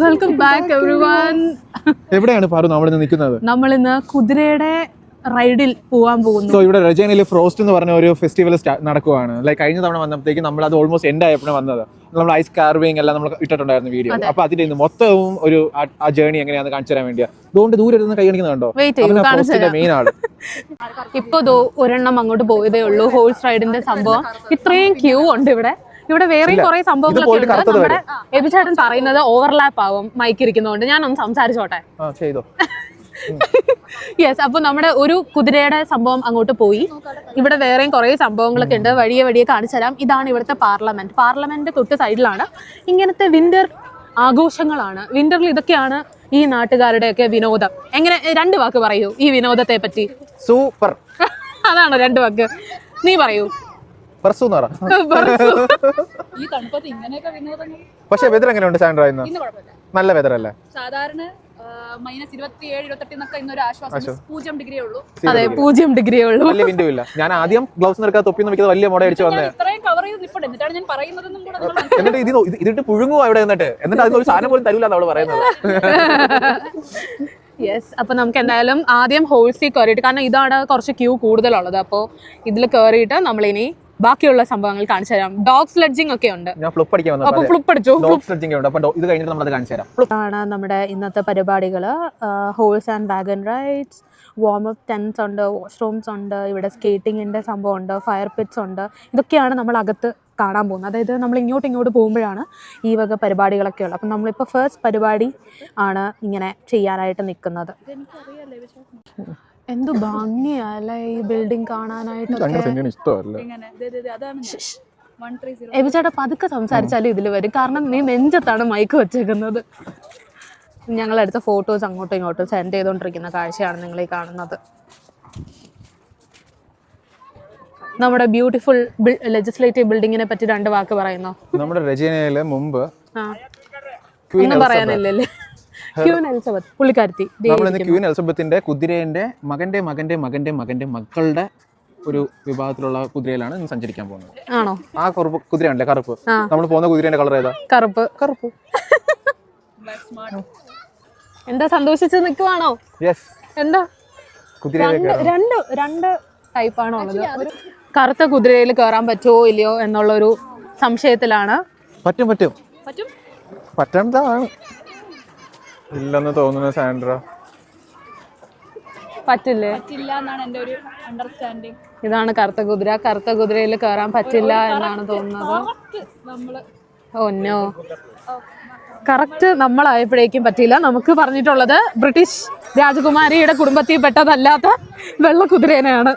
Welcome back എവിടെയാണ് പാറു നമ്മൾ ഇന്ന് നിൽക്കുന്നത്? നമ്മൾ ഇന്ന് കുതിരയുടെ റൈഡിൽ പോകാൻ പോകുന്നു. സോ ഇവിടെ രജനയിൽ ഫ്രോസ്റ്റ് എന്ന് പറഞ്ഞ ഒരു ഫെസ്റ്റിവൽ നടക്കുവാണ്. ലൈക്ക് കഴിഞ്ഞ തവണ വന്നപ്പോഴത്തേക്ക് നമ്മൾ അത് ഓൾമോസ്റ്റ് എൻഡ് ആയപ്പോഴാണ് വന്നത്. നമ്മൾ ഐസ് കാർവിംഗ് എല്ലാം നമ്മൾ ഇട്ടിട്ടുണ്ടായിരുന്നു വീഡിയോ അപ്പൊ അതിന്റെ ഇന്ന് മൊത്തവും ഒരു ആ- ജേണി എങ്ങനെയാന്ന് എങ്ങനെയാണെന്ന് കാണിച്ചു തരാൻ വേണ്ടിയാ. അതുകൊണ്ട് ദൂരെ ഇരുന്ന് കൈ കാണിക്കുന്നുണ്ടോ? ഫ്രോസ്റ്റിന്റെ മെയിൻ ആൾ. ഇപ്പൊ ദോ ഒരെണ്ണം അങ്ങോട്ട് പോയതേ ഉള്ളൂ ഹോഴ്സ് റൈഡിന്റെ സംഭവം. ഇത്രയും ക്യൂ ഉണ്ട് ഇവിടെ. ഇവിടെ വേറെയും കുറെ സംഭവങ്ങളൊക്കെ ഉണ്ട്. നമ്മുടെ എബിചേട്ടൻ പറയുന്നത് ഓവർലാപ്പ് ആവും മൈക്ക് ഇരിക്കുന്നതുകൊണ്ട് ഞാനൊന്ന് സംസാരിച്ചോട്ടെ? ചെയ്തോ. യെസ് അപ്പൊ നമ്മുടെ ഒരു കുതിരയുടെ സംഭവം അങ്ങോട്ട് പോയി. ഇവിടെ വേറെയും കുറെ സംഭവങ്ങളൊക്കെ ഉണ്ട്. വഴിയെ വഴിയെ കാണിച്ചു തരാം. ഇതാണ് ഇവിടുത്തെ പാർലമെന്റ് പാർലമെന്റ് തൊട്ട് സൈഡിലാണ് ഇങ്ങനത്തെ വിന്റർ ആഘോഷങ്ങളാണ്. വിന്ററിൽ ഇതൊക്കെയാണ് ഈ നാട്ടുകാരുടെയൊക്കെ വിനോദം. എങ്ങനെ രണ്ട് വാക്ക് പറയൂ ഈ വിനോദത്തെ പറ്റി സൂപ്പർ അതാണോ രണ്ട് വാക്ക്? നീ പറയൂ. പ്രസു എന്ന് പറ. ഈ തണുപ്പത്ത് ഇങ്ങനെയൊക്കെ വിനോദങ്ങൾ? പക്ഷെ വെതർ എങ്ങനെയുണ്ട് സാൻഡ്ര ഇന്ന് ഇന്ന് കുഴപ്പമില്ല. നല്ല വെതർ അല്ലേ? സാധാരണ മൈനസ് ഇന്നൊരു ആശ്വാസം. പൂജ്യം ഡിഗ്രിയേ ഉള്ളൂ. അതെ പൂജ്യം ഡിഗ്രിയേ ഉള്ളൂ. വലിയ വിൻഡോ ഇല്ല. ഞാൻ ആദ്യം ഗ്ലൗസ് നിൽക്കാതെ തൊപ്പി നോക്കിയത് വലിയ മോഡ അടിച്ച് വന്നേ. ഇത്രയും കവർ ചെയ്ത് നിൽപ്പുണ്ട് എന്നിട്ടാണ് ഞാൻ പറയുന്നതെന്നും കൂടെ നിങ്ങൾ മനസ്സിലാക്കണം. എന്നിട്ട് ഇത് ഇത് ഇതിട്ട് പുഴുങ്ങുവോ അവിടെ എന്നിട്ട്. എന്നിട്ട് അതിന് ഒരു സാധനം പോലും തരൂല അവൾ പറയുന്നത്. യെസ് അപ്പൊ നമുക്ക് എന്തായാലും ആദ്യം ഹോൾസിൽ കയറിയിട്ട് കാരണം ഇതാണ് കുറച്ച് ക്യൂ കൂടുതലുള്ളത്. അപ്പോൾ ഇതിൽ കയറിയിട്ട് നമ്മളിനി ബാക്കിയുള്ള സംഭവങ്ങൾ കാണിച്ചു തരാം. ഡോഗ് സ്ലഡ്ജിംഗ് ഒക്കെ ഉണ്ട്. ഞാൻ ഫ്ലിപ്പ് അപ്പൊ അടിച്ചു? ഇത് കഴിഞ്ഞിട്ട് നമ്മൾ അത് കാണിച്ചു തരാം. ആണ് നമ്മുടെ ഇന്നത്തെ പരിപാടികൾ horse and wagon rides warm up tents ഉണ്ട് വാഷ്റൂംസ് ഉണ്ട് ഇവിടെ സ്കേറ്റിങ്ങിന്റെ സംഭവം ഉണ്ട് ഫയർ പിറ്റ്സ് ഉണ്ട്. ഇതൊക്കെയാണ് നമ്മൾ അകത്ത് കാണാൻ പോകുന്നത്. അതായത് നമ്മൾ ഇങ്ങോട്ട് ഇങ്ങോട്ട് പോകുമ്പോഴാണ് ഈ വക പരിപാടികളൊക്കെ ഉള്ളത്. അപ്പം നമ്മളിപ്പോൾ ഫസ്റ്റ് പരിപാടി ആണ് ഇങ്ങനെ ചെയ്യാനായിട്ട് നിൽക്കുന്നത്. എന്ത് ഭംഗിയല്ലേ ഈ ബിൽഡിംഗ് കാണാനായിട്ട് ഇഷ്ടമല്ല? എബിച്ചേട്ടാ പതുക്കെ സംസാരിച്ചാലും ഇതിൽ വരും. കാരണം നീ നെഞ്ചത്താണ് മൈക്ക് വെച്ചേക്കുന്നത്. ഞങ്ങളെടുത്ത ഫോട്ടോസ് അങ്ങോട്ടും ഇങ്ങോട്ടും സെൻഡ് ചെയ്തുകൊണ്ടിരിക്കുന്ന കാഴ്ചയാണ് നിങ്ങൾ ഈ കാണുന്നത്. നമ്മുടെ ബ്യൂട്ടിഫുൾ ലെജിസ്ലേറ്റീവ് ബിൽഡിങ്ങിനെ പറ്റി രണ്ട് വാക്ക് പറയുന്നോ? നമ്മുടെ രചനയിൽ മുമ്പ് ഒന്നും പറയാനില്ലല്ലേ? ക്യൂൻ എലിസബത്ത് പുള്ളിക്കാരത്തി. ക്വീൻ എലിസബത്തിന്റെ കുതിരേന്റെ മകന്റെ മകന്റെ മകന്റെ മകന്റെ മക്കളുടെ ഒരു വിഭാഗത്തിലുള്ള കുതിരയിലാണ് ഇന്ന് സഞ്ചരിക്കാൻ പോകുന്നത്. ആണോ? ആ കറുപ്പ് കുതിരയുണ്ടല്ലേ കറുപ്പ്? നമ്മൾ പോകുന്ന കുതിരേന്റെ കളർ ഏതാ? കറുപ്പ്. കറുപ്പ്. എന്താ സന്തോഷിച്ച് നിൽക്കുവാണോ യെസ് എന്താ? കുതിര രണ്ട് രണ്ട് ടൈപ്പ് ആണോ ഉള്ളത്? ഒരു കറുത്ത കുതിരയിൽ കയറാൻ പറ്റുമോ ഇല്ലയോ എന്നുള്ള ഒരു സംശയത്തിലാണ്. പറ്റും പറ്റും. പറ്റും. പറ്റണതാണ്. ഇല്ലെന്ന് തോന്നുന്നു സാൻഡ്ര. പറ്റില്ലേ? പറ്റില്ല എന്നാണ് എന്റെ ഒരു അണ്ടർസ്റ്റാൻഡിങ് ഇതാണ് കറുത്ത കുതിര. കറുത്ത കുതിരയിൽ കയറാൻ പറ്റില്ല എന്നാണ് തോന്നുന്നത്. നമ്മൾ ഒന്നോ കറക്റ്റ് നമ്മളായപ്പോഴേക്കും പറ്റിയില്ല. നമുക്ക് പറഞ്ഞിട്ടുള്ളത് ബ്രിട്ടീഷ് രാജകുമാരിയുടെ കുടുംബത്തിൽ പെട്ടതല്ലാത്ത വെള്ള കുതിരേനെയാണ്.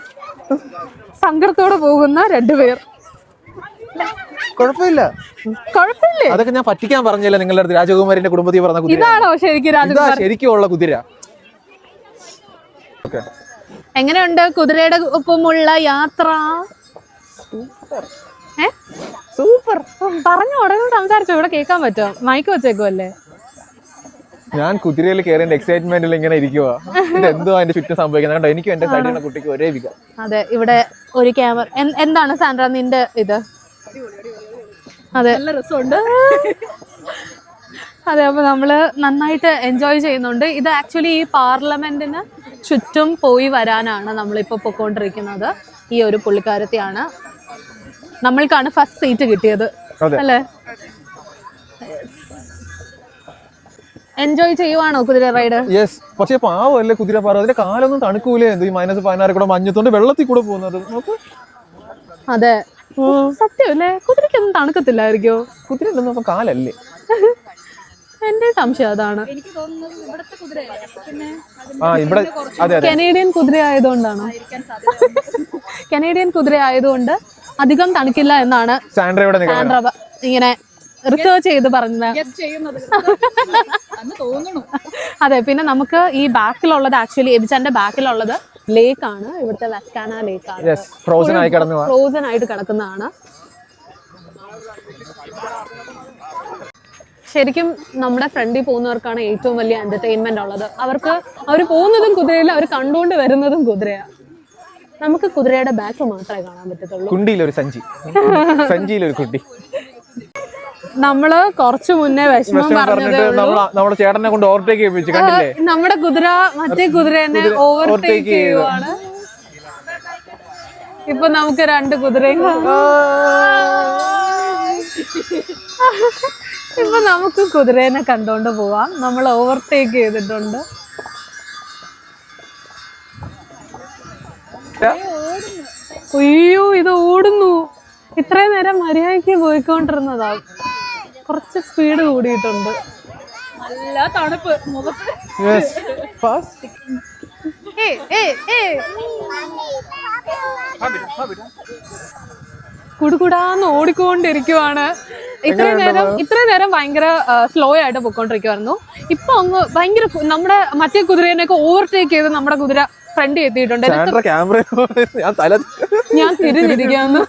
സങ്കടത്തോടെ പോകുന്ന രണ്ടുപേർ. കുഴപ്പമില്ല. കുഴപ്പമില്ലേ. അതൊക്കെ ഞാൻ പറ്റിക്കാൻ പറഞ്ഞില്ല നിങ്ങളുടെ അടുത്ത് രാജകുമാരിന്റെ കുടുംബത്തിൽ പറഞ്ഞ കുതിര ഇതാണോ ശരിക്കും ഇതാ ശരിക്കും ഉള്ള കുതിര. എങ്ങനെയുണ്ട് കുതിരയുടെ ഒപ്പമുള്ള യാത്ര? സൂപ്പർ. പറഞ്ഞു ഉടനെ സംസാരിച്ചോ ഇവിടെ കേൾക്കാൻ പറ്റുമോ? മൈക്ക് വെച്ചേക്കുമല്ലേ ഞാൻ കുതിരയിൽ കയറേണ്ട എക്സൈറ്റ്മെന്റിൽ ഇങ്ങനെ ഇരിക്കുക ഇത് എന്തോ അതിന്റെ ചുറ്റും സംഭവിക്കുന്നത്. കണ്ടോ എനിക്കും എന്റെ സൈഡിലുള്ള കുട്ടിക്ക് ഒരേ വിക അതെ ഇവിടെ ഒരു ക്യാമറ എന്താണ് സാൻഡ്ര നിന്റെ ഇത്? അതെ. നല്ല രസമുണ്ട്. അതെ അപ്പൊ നമ്മൾ നന്നായിട്ട് എൻജോയ് ചെയ്യുന്നുണ്ട്. ഇത് ആക്ച്വലി ഈ പാർലമെന്റിന് ചുറ്റും പോയി വരാനാണ് നമ്മളിപ്പോ പൊക്കോണ്ടിരിക്കുന്നത്. ഈ ഒരു പുള്ളിക്കാരത്തെയാണ് നമ്മൾക്കാണ് ഫസ്റ്റ് സീറ്റ് കിട്ടിയത്. അല്ലേ? എൻജോയ് ചെയ്യുവാണോ കുതിര റൈഡ് യെസ് പക്ഷേ പാവല്ലേ കുതിര പാറ. അതിന്റെ കാലൊന്നും തണുക്കൂലേ എന്ത്? ഈ മൈനസ് പതിനാറ് കൂടെ മഞ്ഞത്തോണ്ട് വെള്ളത്തിൽ കൂടെ പോകുന്നത്. നോക്ക്. അതെ. സത്യമല്ലേ? കുതിരയ്ക്കൊന്നും തണുക്കത്തില്ലായിരിക്കോ? കുതിര ഉണ്ടെന്ന് കാലല്ലേ. എന്റെ സംശയം അതാണ്. എനിക്ക് തോന്നുന്നത് ഇവിടുത്തെ കുതിരയല്ല പിന്നെ ആ ഇവിടെ അതെ അതെ. കനേഡിയൻ കുതിര ആയതുകൊണ്ടാണ്. സാധ്യത കനേഡിയൻ കുതിര ആയതുകൊണ്ട് അധികം തണുക്കില്ല എന്നാണ് സാൻഡ്ര പ- ഇങ്ങനെ റിസർച്ച് ചെയ്ത് പറഞ്ഞത്. ഗസ്റ്റ് ചെയ്യുന്നത് അന്ന് തോന്നുന്നു. അതെ പിന്നെ നമുക്ക് ഈ ബാക്കിലുള്ളത് ആക്ച്വലി എബിച്ചാന്റെ ബാക്കിലുള്ളത് ലേക്ക് ആണ് ഇവിടുത്തെ വെസ്കാന ലേക്ക് ആണ് ഫ്രോസൺ ആയി കിടന്നു. ഫ്രോസൺ ആയിട്ട് കിടക്കുന്നതാണ്. ശരിക്കും നമ്മുടെ ഫ്രണ്ടിൽ പോകുന്നവർക്കാണ് ഏറ്റവും വലിയ എന്റർടൈൻമെന്റ് ഉള്ളത്. അവർക്ക് അവർ പോകുന്നതും കുതിരയില്ല അവർ കണ്ടുകൊണ്ട് വരുന്നതും കുതിരയാണ് നമുക്ക് കുതിരയുടെ ബാക്ക് മാത്രമേ കാണാൻ പറ്റത്തുള്ളൂ. കുണ്ടിയിലൊരു സഞ്ചി. സഞ്ചിയിലൊരു കുട്ടി. നമ്മൾ കുറച്ചു മുന്നേ വിഷമം പറഞ്ഞതേ നമ്മുടെ ചേട്ടനെ കൊണ്ട് ഓവർടേക്ക് ചെയ്യിപ്പിച്ചു കണ്ടില്ലേ? നമ്മുടെ കുതിര മറ്റേ കുതിരനെ തന്നെ ഓവർടേക്ക് ചെയ്യുവാണ്. ഇപ്പൊ നമുക്ക് രണ്ട് കുതിരയും. ഇപ്പൊ നമുക്ക് കുതിരേനെ കണ്ടോണ്ട് പോവാം. നമ്മൾ ഓവർടേക്ക് ചെയ്തിട്ടുണ്ട്. അയ്യോ ഇത് ഓടുന്നു. ഇത്രയും നേരം മര്യാദയ്ക്ക് പോയിക്കൊണ്ടിരുന്നതാ. കുറച്ച് സ്പീഡ് കൂടിയിട്ടുണ്ട്. നല്ല തണുപ്പ്. മുഖത്ത്. കുടുകുടാന്ന് ഓടിക്കൊണ്ടിരിക്കുവാണ്. ഇത്ര നേരം ഇത്ര നേരം ഭയങ്കര സ്ലോ ആയിട്ട് പൊക്കോണ്ടിരിക്കുവായിരുന്നു ഇപ്പൊ അങ്ങ് ഭയങ്കര നമ്മുടെ മറ്റേ കുതിരേനെയൊക്കെ ഓവർടേക്ക് ചെയ്ത് നമ്മുടെ കുതിര ഫ്രണ്ട് എത്തിയിട്ടുണ്ട്. സാൻഡ്ര ക്യാമറ ഞാൻ തല ഞാൻ തിരിഞ്ഞിരിക്കാന്ന്.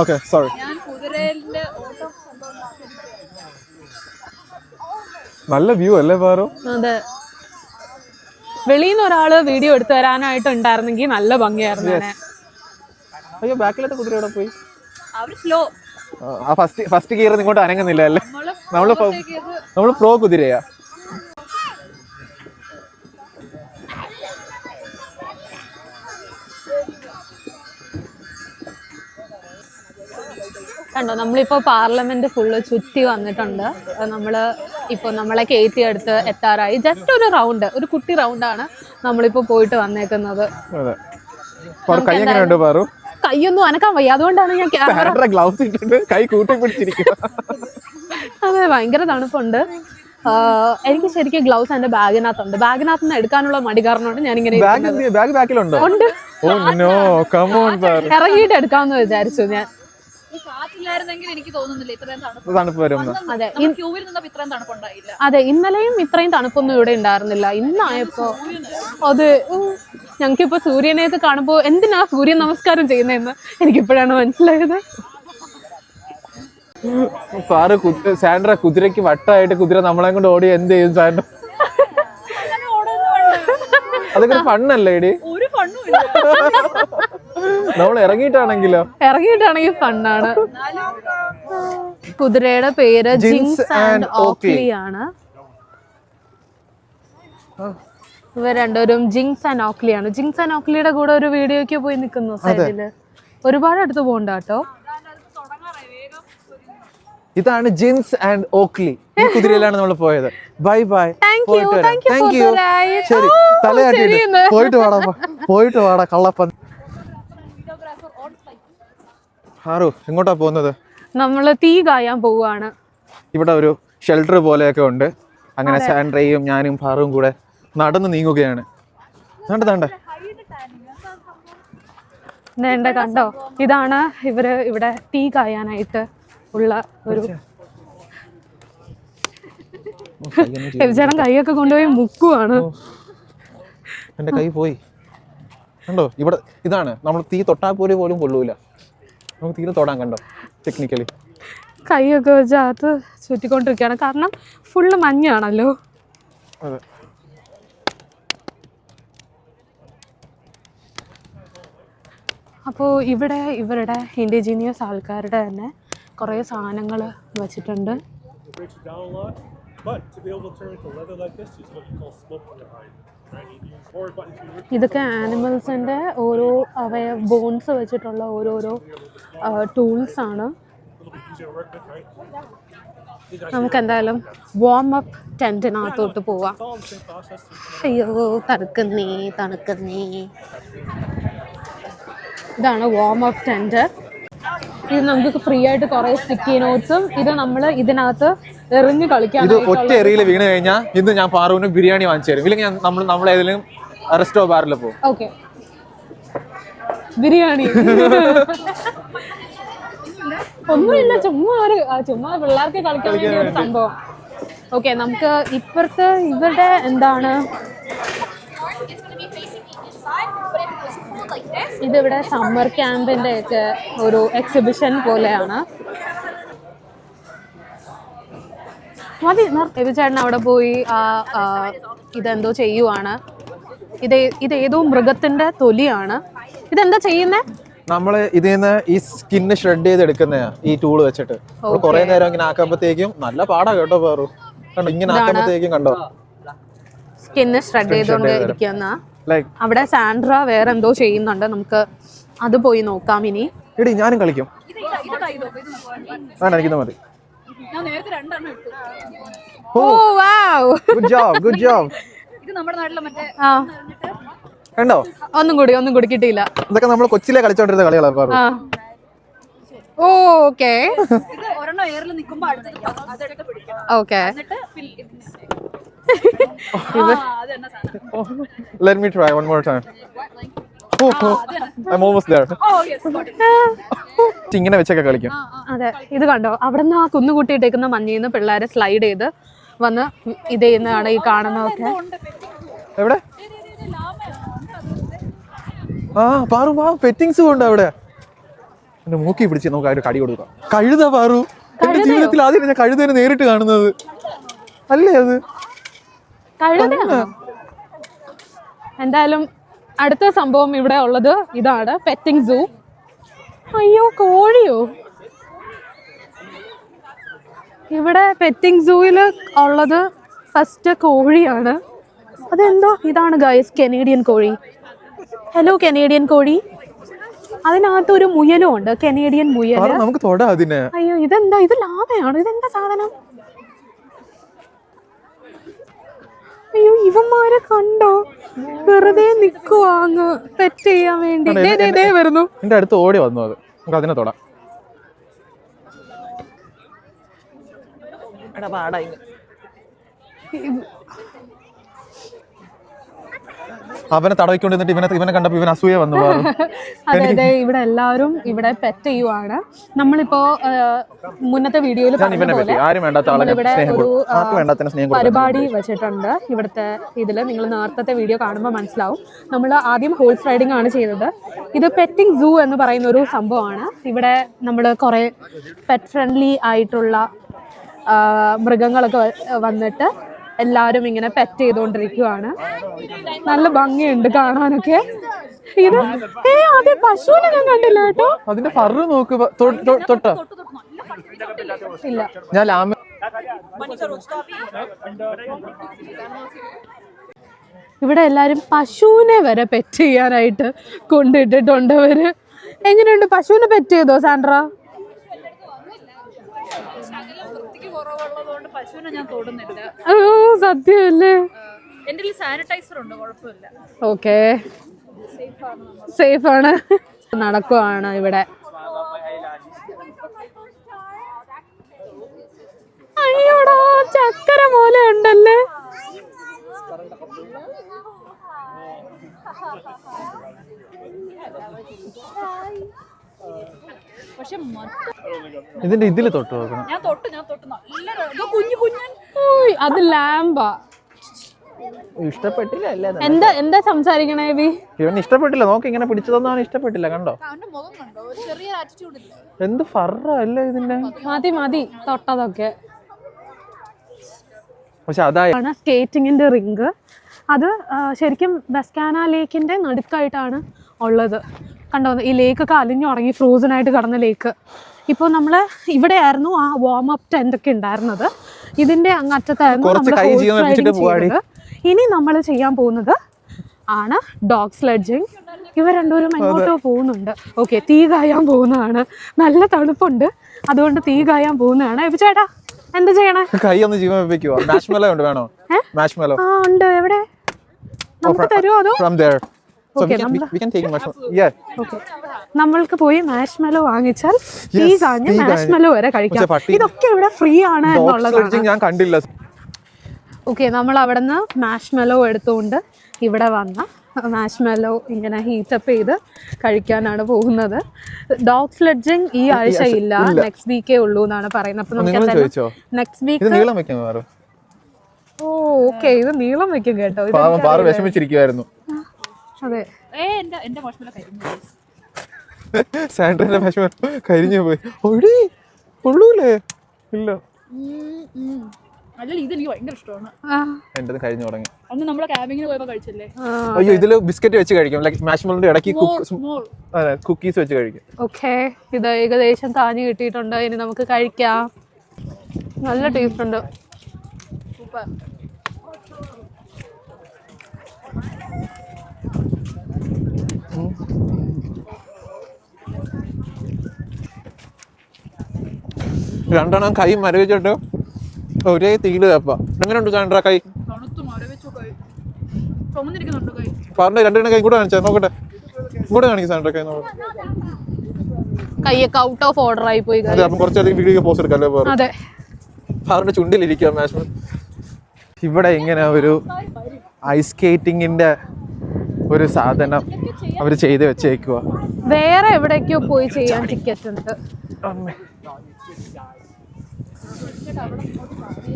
ഓക്കെ സോറി ഞാൻ കുതിരേന്റെ നല്ല വ്യൂ അല്ലേ പാറു? അതെ. വെളിയിൽ നിന്ന് ഒരാൾ വീഡിയോ എടുത്തു തരാനായിട്ട് ഉണ്ടായിരുന്നെങ്കിൽ നല്ല ഭംഗിയായിരുന്നു. അയ്യോ ബാക്കിലത്തെ കുതിര പോയി? അവർ സ്ലോ ആ ഫസ്റ്റ് ഫസ്റ്റ് ഗിയർ ഇങ്ങോട്ട് അനങ്ങുന്നില്ല അല്ലേ? നമ്മൾ നമ്മൾ പ്രോ കുതിരയാ. കണ്ടോ നമ്മളിപ്പോ പാർലമെന്റ് ഫുള്ള് ചുറ്റി വന്നിട്ടുണ്ട്. നമ്മളെ ഇപ്പൊ നമ്മളെ കയറ്റിയെടുത്ത് എത്താറായി. ജസ്റ്റ് ഒരു റൗണ്ട് ഒരു കുട്ടി റൗണ്ടാണ് നമ്മളിപ്പോ പോയിട്ട് വന്നേക്കുന്നത്. കൈയൊന്നും അനക്കാൻ വയ്യ. അതുകൊണ്ടാണ് ഞാൻ ക്യാമറ ഗ്ലൗസ് ഇട്ടിട്ട് കൈ കൂട്ടി പിടിച്ചിരിക്കുക അതെ ഭയങ്കര തണുപ്പുണ്ട്. എനിക്ക് ശരിക്കും ഗ്ലൗസ് എന്റെ ബാഗിനകത്തുണ്ട്. ബാഗിനകത്ത് നിന്ന് എടുക്കാനുള്ള മടി കാരണമുണ്ട് ഞാൻ ഇങ്ങനെ ബാഗ് എന്ത് ബാഗ് ബാക്കിലുണ്ടോ? ഉണ്ട്. Oh no come on Paru. ഇറങ്ങിയിട്ട് എടുക്കാമെന്ന് വിചാരിച്ചു ഞാൻ. തണുപ്പ്. അതെ ഇന്നലെയും ഇത്രയും തണുപ്പൊന്നും ഇവിടെ ഉണ്ടായിരുന്നില്ല. ഇന്നായപ്പോ അത് ഞങ്ങൾക്കിപ്പോ സൂര്യനെ സൂര്യനെയൊക്കെ കാണുമ്പോ എന്തിനാ സൂര്യൻ നമസ്കാരം ചെയ്യുന്നതെന്ന് എനിക്കിപ്പോഴാണ് മനസ്സിലായത്. സാറ് സാൻഡ്ര കുതിരക്ക് വട്ടായിട്ട് കുതിര നമ്മളെ കൊണ്ട് ഓടി എന്ത് ചെയ്യും സാൻഡ്ര അതൊക്കെ ഫണ്ണല്ലേ ഇടി ഒരു ഫണ്ണും ഇല്ല നമ്മൾ ഇറങ്ങിയിട്ടാണെങ്കിലോ? ഇറങ്ങിയിട്ടാണെങ്കിൽ ഫണ്ണാണ്. കുതിരയുടെ പേര് ജിൻസ് ആൻഡ് ഓക്ലി. ഓക്ലി ആണ് ഇവർ രണ്ടുപേരും ജിങ്സ് ആൻഡ് ഓക്ലി ആണ് ജിങ്സ് ആൻഡ് ഓക്ലിയുടെ കൂടെ ഒരു വീഡിയോക്ക് പോയി നിൽക്കുന്നു സൈഡിൽ. ഒരുപാട് അടുത്ത് പോകണ്ട കേട്ടോ. ഇതാണ് ജിൻസ് ആൻഡ് ഓക്ലി. ഈ കുതിരയിലാണ് നമ്മൾ പോയത്. Bye bye. പോയിട്ട് വരാം. താങ്ക് യു ശരി. തലയാട്ടി പോയിട്ട് വാടാ പോയിട്ട് വാടാ കള്ളപ്പൻ ഹാറു എങ്ങോട്ടാ പോകുന്നത്? നമ്മൾ തീ കായാൻ പോവുകയാണ്. ഇവിടെ ഒരു ഷെൽട്ടർ പോലെയൊക്കെ ഉണ്ട്. അങ്ങനെ സാൻഡ്രയും ഞാനും ഫാറും കൂടെ നടന്ന് നീങ്ങുകയാണ്. തണ്ട തണ്ട കണ്ടോ? ഇതാണ് ഇവർ ഇവിടെ തീ കായാനായിട്ട് ഉള്ള ഒരു ചേട്ടൻ കൈയൊക്കെ കൊണ്ടുപോയി മുക്കുവാണ്. എന്റെ കൈ പോയി. കണ്ടോ? ഇവിടെ ഇതാണ്. നമ്മൾ തീ തൊട്ടാൽ പോലും പോലും കൊള്ളൂല. നമുക്ക് തീരെ തൊടാൻ കണ്ടോ? ടെക്നിക്കലി കൈയൊക്കെ വെച്ച് അകത്ത് ചുറ്റിക്കൊണ്ടിരിക്കുകയാണ്. കാരണം ഫുള്ള് മഞ്ഞാണല്ലോ. അതെ. അപ്പോൾ ഇവിടെ ഇവരുടെ ഇൻഡിജീനിയസ് ആൾക്കാരുടെ തന്നെ കുറേ സാധനങ്ങൾ വെച്ചിട്ടുണ്ട്. ഇതൊക്കെ ആനിമൽസിന്റെ ഓരോ അവയ ബോൺസ് വെച്ചിട്ടുള്ള ഓരോരോ ടൂൾസ് ആണ്. നമുക്കെന്തായാലും വാം അപ്പ് ടെന്റിനകത്തോട്ട് പോവാം. അയ്യോ തണുക്കുന്നേ തണുക്കുന്നേ. ഇതാണ് വാം അപ്പ് ടെന്റ് ഇത് നമുക്ക് ഫ്രീ ആയിട്ട് കുറെ സ്റ്റിക്കി നോട്ട്സും ഇത് നമ്മൾ ഇതിനകത്ത് എറിഞ്ഞ് ഇത് കളിക്കാൻ ഒറ്റ എറിയിൽ വീണ് കഴിഞ്ഞാൽ ഇന്ന് ഞാൻ പാറുവിന് ബിരിയാണി വാങ്ങിച്ചു തരും. ഇല്ലെങ്കിൽ നമ്മൾ നമ്മൾ ഏതെങ്കിലും റെസ്റ്റോ ബാറിൽ പോകും ഓക്കെ ബിരിയാണി. ഒന്നുമില്ല ചുമ്മാ ഒരു ചുമ്മാ പിള്ളേർക്ക് കളിക്കാൻ വേണ്ടി ഒരു സംഭവം. ഓക്കെ നമുക്ക് ഇപ്പുറത്ത് ഇവരുടെ എന്താണ്? ഇതിവിടെ സമ്മർ ക്യാമ്പിന്റെ ഒക്കെ ഒരു എക്സിബിഷൻ പോലെയാണ്. മതി ചേട്ടൻ അവിടെ പോയി ആ ഇതെന്തോ ചെയ്യുവാണ്. ഇത് ഇത് ഏതോ മൃഗത്തിന്റെ തൊലിയാണ്. ഇതെന്താ ചെയ്യുന്നേ? നമ്മൾ ഇതിൽ നിന്ന് ഈ സ്കിന്ന് ഷ്രെഡ് ചെയ്ത് എടുക്കുന്നയാ ഈ ടൂൾ വെച്ചിട്ട്. കുറെ നേരം ഇങ്ങനെ ആക്കുമ്പോഴത്തേക്കും നല്ല പാടാ കേട്ടോ വേറു. കണ്ടോ ഇങ്ങനെ ആക്കുമ്പോഴത്തേക്കും കണ്ടോ? സ്കിന്ന് ഷ്രെഡ് ചെയ്തോണ്ട് ഇരിക്കുന്ന. അവിടെ സാൻഡ്ര വേറെ എന്തോ ചെയ്യുന്നുണ്ട്. നമുക്ക് അത് പോയി നോക്കാം ഇനി. എടി ഞാനും കളിക്കും. ഇത് ഇത് ഇത് try ചെയ്തോ, വേണ്ട എനിക്കിത് മതി. ഞാൻ നേരത്തെ രണ്ടെണ്ണം ഇട്ടു ഓ wow good job good job ആ. കണ്ടോ? ഒന്നും കൂടി ഒന്നും കൂടി കിട്ടിയില്ല. ഇതൊക്കെ നമ്മൾ കൊച്ചിലെ കളിച്ചോണ്ടിരുന്ന കളികളാ പാറു ആ. ഓ ഓക്കെ ഓക്കെ എന്നിട്ട് me try one more time. സാധനം. Let me try one more time I'm almost there. Oh yes got it ഇങ്ങനെ വെച്ചൊക്കെ കളിക്കും. അതെ ഇത് കണ്ടോ? അവിടെ നിന്ന് ആ കുന്നുകൂട്ടിയിട്ടേക്കുന്ന മഞ്ഞയിൽ നിന്ന് പിള്ളേരെ സ്ലൈഡ് ചെയ്ത് വന്ന് ഇത് ചെയ്യുന്നതാണ് ഈ കാണുന്നതൊക്കെ. എവിടെ? ആ പാറു പാ പെറ്റിങ്സ് ഉണ്ട് അവിടെ. എന്റെ മൂക്കി പിടിച്ച് നമുക്ക് അതിന്റെ കടി കൊടുക്കാം. കഴുത പാറു. എന്റെ ജീവിതത്തിൽ ആദ്യം ഞാൻ കഴുതേനെ നേരിട്ട് കാണുന്നത്. അല്ലേ അത്? എന്തായാലും അടുത്ത സംഭവം ഇവിടെ ഉള്ളത് ഇതാണ് പെറ്റിംഗ് സൂ അയ്യോ കോഴിയോ? ഇവിടെ പെറ്റിംഗ് സൂവിൽ ഉള്ളത് ഫസ്റ്റ് കോഴിയാണ്. അതെന്തോ? ഇതാണ് ഗൈസ് കനേഡിയൻ കോഴി. ഹലോ കനേഡിയൻ കോഴി. അതിനകത്ത് ഒരു മുയലും ഉണ്ട് കനേഡിയൻ മുയൽ നമുക്ക് അയ്യോ ഇതെന്താ? ഇത് ലാഭയാണ്? ഇതെന്താ സാധനം? അയ്യോ ഇവന്മാരെ കണ്ടോ? വെറുതെ നിക്കുവാങ് തെറ്റ് ചെയ്യാൻ വേണ്ടി. ദേ, ദേ, ദേ വരുന്നു. എന്റെ അടുത്ത് ഓടി വന്നു അത്. നമുക്ക് അതിനെ തൊടാം. അവനെ തടവിക്കൊണ്ടിരുന്നിട്ട് ഇവനെ ഇവനെ കണ്ടപ്പോ ഇവൻ അസൂയ വന്നു അതെ അതെ ഇവിടെ എല്ലാവരും ഇവിടെ പെറ്റ് ചെയ്യുവാണ് നമ്മളിപ്പോ മുന്നത്തെ വീഡിയോയിൽ പരിപാടി വെച്ചിട്ടുണ്ട് ഇവിടുത്തെ ഇതിൽ. നിങ്ങൾ നേരത്തെ വീഡിയോ കാണുമ്പോൾ മനസ്സിലാവും. നമ്മൾ ആദ്യം ഹോൾസ് റൈഡിംഗ് ആണ് ചെയ്തത്. ഇത് പെറ്റിംഗ് സൂ എന്ന് പറയുന്ന ഒരു സംഭവമാണ്. ഇവിടെ നമ്മൾ കുറേ പെറ്റ് ഫ്രണ്ട്ലി ആയിട്ടുള്ള മൃഗങ്ങളൊക്കെ വന്നിട്ട് എല്ലാവരും ഇങ്ങനെ പെറ്റ് ചെയ്തുകൊണ്ടിരിക്കുവാണ് നല്ല ഭംഗിയുണ്ട് കാണാനൊക്കെ. ഇത് ഏ അതെ പശുവിനെ ഞാൻ കണ്ടില്ല കേട്ടോ. അതിന്റെ ഫറ് നോക്ക് തൊട്ടോ. ഇല്ല. ഞാൻ ലാമ ഇവിടെ എല്ലാരും പശുവിനെ വരെ പെറ്റ് ചെയ്യാനായിട്ട് കൊണ്ടിട്ടിട്ടുണ്ട് അവർ എങ്ങനെയുണ്ട്? പശുവിനെ പെറ്റ് ചെയ്തോ സാൻഡ്ര? പശുവിനെ ഞാൻ തൊടുന്നില്ല. അയ്യോ സത്യമല്ലേ? എന്റെ സാനിറ്റൈസർ ഉണ്ട് കുഴപ്പമില്ല. ഓക്കെ. സേഫ് ആണ്. നടക്കുവാണ് ഇവിടെ. അയ്യോടാ ചക്കര പോലെ ഉണ്ടല്ലേ? പക്ഷെ ഇതിന്റെ ഇതിൽ തൊട്ട് നോക്കണം. ഞാൻ തൊട്ട് ഞാൻ തൊട്ട് നല്ല കുഞ്ഞു ഇത് കുഞ്ഞു അത് ലാമ്പാ. ഇഷ്ടപ്പെട്ടില്ല അല്ലേ എന്താ എന്താ സംസാരിക്കണേ ബി? ഇവൻ ഇഷ്ടപ്പെട്ടില്ല. നോക്ക് ഇങ്ങനെ പിടിച്ചതൊന്നും ഇഷ്ടപ്പെട്ടില്ല കണ്ടോ? അവന്റെ മുഖം കണ്ടോ? ചെറിയ ആറ്റിറ്റ്യൂഡ് ഇല്ല? എന്ത് ഫറ അല്ലേ ഇതിന്റെ? മതി മതി തൊട്ടതൊക്കെ. പക്ഷെ അതായി സ്കേറ്റിംഗിന്റെ സ്കേറ്റിങ്ങിന്റെ റിങ് അത് ശരിക്കും ബസ്കാന ലേക്കിന്റെ നടുക്കായിട്ടാണ് ഉള്ളത്. കണ്ടോ ഈ ലേക്കൊക്കെ അലിഞ്ഞുറങ്ങി ഫ്രോസൺ ആയിട്ട് കിടന്ന ലേക്ക് ഇപ്പോൾ നമ്മൾ ഇവിടെയായിരുന്നു ആ വാം അപ്പ് ടെന്റ് ഒക്കെ ഉണ്ടായിരുന്നത്. വെച്ചിട്ട് പോവാടി. ചെയ്തത്. ഇനി നമ്മൾ ചെയ്യാൻ പോകുന്നത് ആണ് ഡോഗ് സ്ലെഡ്ജിങ് ഇവ രണ്ടുപേരും എങ്ങോട്ടോ പോകുന്നുണ്ട്. ഓക്കെ തീ കായാൻ പോകുന്നതാണ്. നല്ല തണുപ്പുണ്ട്. അതുകൊണ്ട് തീ കായാൻ പോകുന്നതാണ്. ചേട്ടാ എന്താ ചെയ്യണേ? കൈ ഒന്ന് ജീവൻ വെപ്പിക്കുവോ? മാഷ്മെലോ ഉണ്ട് വേണോ? മാഷ്മെലോ ആ ഉണ്ട്. എവിടെ? നമുക്ക് തരുമോ അതോ? From there. നമ്മൾക്ക് പോയി മാഷ്മലോ വാങ്ങിച്ചാൽ Yes, കാഞ്ഞ് തീ വരെ കഴിക്കാം. ഇതൊക്കെ ഇവിടെ ഫ്രീ ആണ് എന്നുള്ളതാണ്. ഞാൻ കണ്ടില്ല. ഓക്കെ നമ്മൾ അവിടെ മാഷ്മലോ മാഷ്മെലോ എടുത്തുകൊണ്ട് ഇവിടെ വന്ന മാഷ്മലോ ഇങ്ങനെ ഹീറ്റപ്പ് ചെയ്ത് കഴിക്കാനാണ് പോകുന്നത്. ഡോഗ് സ്ലെഡ്ജിങ് ഈ ആഴ്ച ഇല്ല. നെക്സ്റ്റ് വീക്കേ ഉള്ളൂ എന്നാണ് പറയുന്നത്. അപ്പൊ നമുക്ക് നെക്സ്റ്റ് വീക്ക് ഓ ഓക്കെ ഇത് നീളം വെക്കും കേട്ടോ. വിഷമിച്ചിരിക്കുവായിരുന്നു. അതെ. ഏ എന്റെ എന്റെ കരിഞ്ഞു സാൻഡ്രന്റെ വിഷമം കരിഞ്ഞു പോയി. ഒടി കൊള്ളൂലേ. ഇല്ല. ഇത് എനിക്ക് ഭയങ്കര ഇഷ്ടമാണ്. കഴിഞ്ഞു തുടങ്ങി. അന്ന് നമ്മളെ ക്യാബിങ്ങിന് പോയപ്പോ കഴിച്ചില്ലേ? അയ്യോ ഇതിൽ ബിസ്ക്കറ്റ് വെച്ച് കഴിക്കും. ലൈക് മാഷ്മലിന്റെ ഇടയ്ക്ക് കുക്കീസ് വെച്ച് കഴിക്കും. ഓക്കെ. ഇത് ഏകദേശം കാഞ്ഞ് കിട്ടിയിട്ടുണ്ട്. ഇനി നമുക്ക് കഴിക്കാം. നല്ല ടേസ്റ്റ് ഉണ്ട്. സൂപ്പർ രണ്ടെണ്ണം കൈ മരവിച്ചിട്ട് ഒരേ തീൽ തപ്പ. എങ്ങനെയുണ്ട് ഉണ്ട് കൈ? തണുത്ത് മരവിച്ചു കൈ. പറഞ്ഞു രണ്ടെണ്ണം കൈ കൂടെ കാണിച്ചാ നോക്കട്ടെ. കൂടെ കാണിക്കും സാൻഡ്ര കൈ നോക്കട്ടെ. കൈയൊക്കെ ഔട്ട് ഓഫ് ഓർഡർ ആയി പോയി അതെ അപ്പം കുറച്ചധികം വീഡിയോ പോസ്റ്റ് എടുക്കാം അല്ലേ അവരുടെ ചുണ്ടിലിരിക്കുക മാഷ്മൽ ഇവിടെ ഇങ്ങനെ ഒരു ഐസ് സ്കേറ്റിങ്ങിന്റെ ഒരു സാധനം അവർ ചെയ്ത് വെച്ചേക്കുക വേറെ എവിടേക്കോ പോയി ചെയ്യാൻ ടിക്കറ്റ് ഉണ്ട്.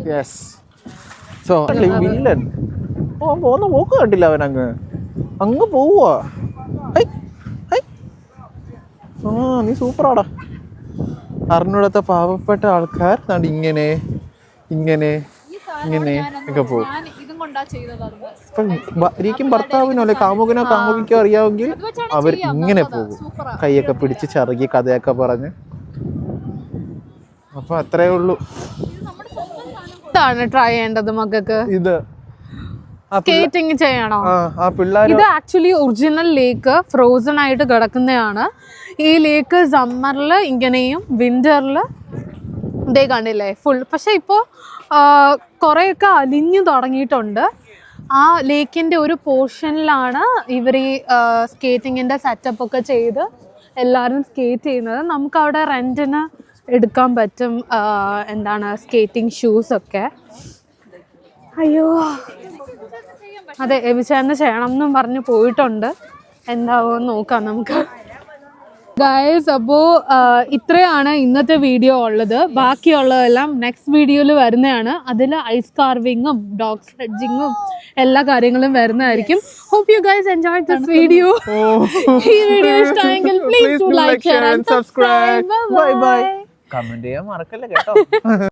Yes so villain. ഓ പോന്ന പോക്ക് കണ്ടില്ല അവൻ അങ്ങ്. അങ്ങ് പോവാ ഹൈ, ഹൈ. ആ നീ സൂപ്പറാടാ. അറിഞ്ഞൂടത്തെ പാവപ്പെട്ട ആൾക്കാർ. നാട് ഇങ്ങനെ ഇങ്ങനെ ഇങ്ങനെ ഒക്കെ പോകും. ഭാര്യയ്ക്കും ഭർത്താവിനോ അല്ലെ കാമുകനോ കാമുകിക്കോ അറിയാമെങ്കിൽ അവർ ഇങ്ങനെ പോകും. കൈയൊക്കെ പിടിച്ച് ചറുകി കഥയൊക്കെ പറഞ്ഞ്. അപ്പൊ അത്രേ ഉള്ളൂ. ഇതാണ് ട്രൈ ചെയ്യേണ്ടത് മക്കൾക്ക്. ഇത്. സ്കേറ്റിംഗ് ചെയ്യണോ? ഇത് ആക്ച്വലി ഒറിജിനൽ ലേക്ക് ഫ്രോസൺ ആയിട്ട് കിടക്കുന്നതാണ്. ഈ ലേക്ക് സമ്മറിൽ ഇങ്ങനെയും വിന്ററിൽ ഇതേ കണ്ടില്ലേ ഫുൾ പക്ഷെ ഇപ്പോൾ കുറേയൊക്കെ അലിഞ്ഞു തുടങ്ങിയിട്ടുണ്ട്. ആ ലേക്കിന്റെ ഒരു പോർഷനിലാണ് ഇവർ ഈ സ്കേറ്റിങ്ങിന്റെ സെറ്റപ്പ് ഒക്കെ ചെയ്ത് എല്ലാവരും സ്കേറ്റ് ചെയ്യുന്നത്. നമുക്ക് അവിടെ റെന്റിന് എടുക്കാൻ പറ്റും എന്താണ് സ്കേറ്റിംഗ് ഷൂസ് ഒക്കെ. അയ്യോ. അതെ എബിചാറിന് ചെയ്യണം എന്നും പറഞ്ഞ് പോയിട്ടുണ്ട്. എന്താവും നോക്കാം നമുക്ക്. ഗായസ് അപ്പോൾ ഇത്രയാണ് ഇന്നത്തെ വീഡിയോ ഉള്ളത്. ബാക്കിയുള്ളതെല്ലാം നെക്സ്റ്റ് വീഡിയോയിൽ വരുന്നതാണ്. അതിൽ ഐസ് കാർവിങ്ങും ഡോഗ് സ്ലെഡ്ജിങ്ങും എല്ലാ കാര്യങ്ങളും വരുന്നതായിരിക്കും. Hope you guys enjoy this video ഈ വീഡിയോ ഇഷ്ടമായെങ്കിൽ please like share and subscribe bye bye comment ചെയ്യാൻ മറക്കല്ലേ കേട്ടോ?